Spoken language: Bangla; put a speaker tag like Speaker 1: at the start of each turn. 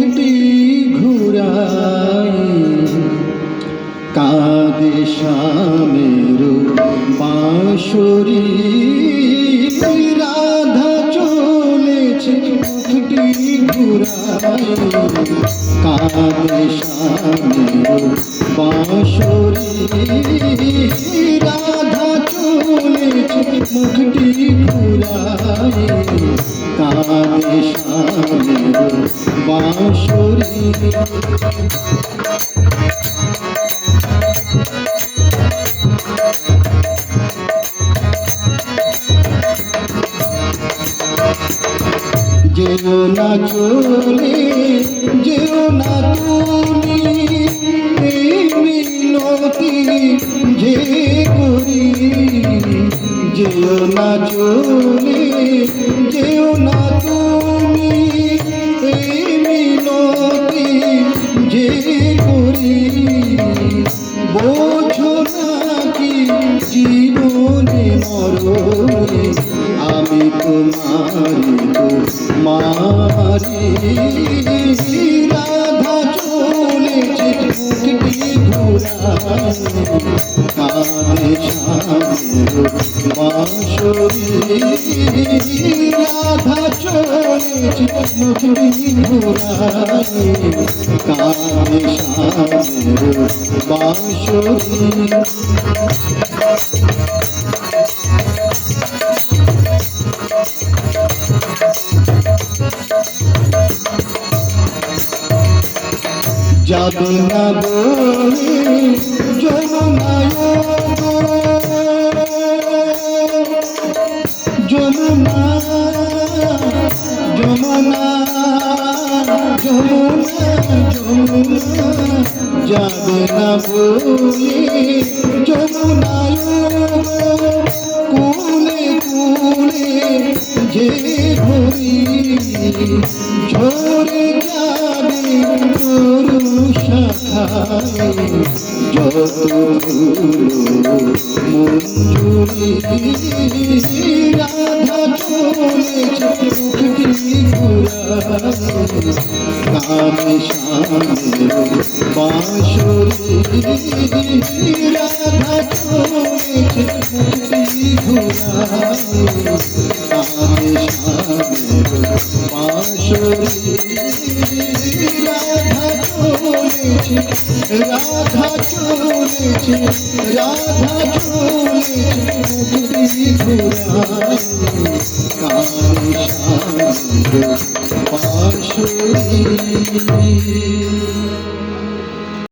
Speaker 1: মুখটি ঘুরাই কাঁদে শ্যামের বাঁশরি। রাধা চলেছে মুখটি ঘুরাই কাঁদে শ্যামের বাঁশরি। রাধা বাঁশরি যেও না চলে যেও না তুমি মিনতি যে করি যেও না চলে যেও না মরণে আমি তোমারি তো মারি রাধা চলেছে মুখটি ঘুরাই কানে সামের বাঁশরি রাধা যাবে না বলে যমুনায় যমুনা যমুনা যমুনা যমুনা যাবে না বলে যমুনায় কুলে কুলে যে ঘুরি ঝরে রাধা চলেছে মুখটি ঘুরায় কানে সামের বাঁশরি রাধা চলেছে মুখটি ঘুরায় কানে সামের বাঁশরি চলেছে রাধা চলেছে রাধা চলেছে সামের বাঁশরি